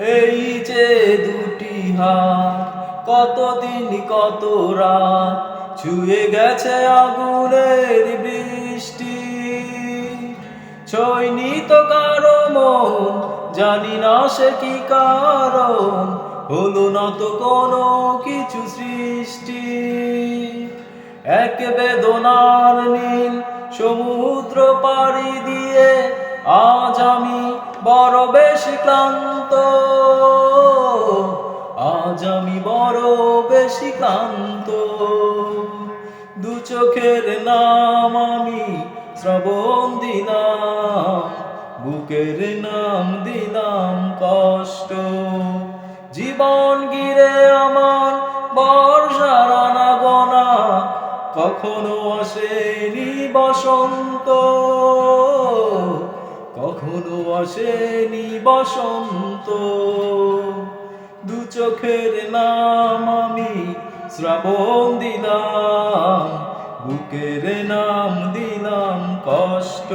এই যে দুটি হাত, কতদিন, কত রাত? ছুঁয়ে গেছে আগুনের বৃষ্টি। ছয়নি তো কারও মন, জানি না সে কি কারণ। হলো না তো কোনো কিছু সৃষ্টি। এক বেদনার নীল সমুদ্র পাড়ি দিয়ে আজ আমি বড় বেশি ক্লান্ত। আজ আমি বড় বেশি কান্ত দু চোখের নাম আমি শ্রবণ দিলাম, বুকের নাম দিলাম কষ্ট। জীবন গিরে আমার বর্ষার আনাগোনা কখনো আসেনি বসন্ত। আসেনি বসন্ত। দু চোখের নাম আমি শ্রাবণ দিলাম বুকের নাম দিলাম কষ্ট।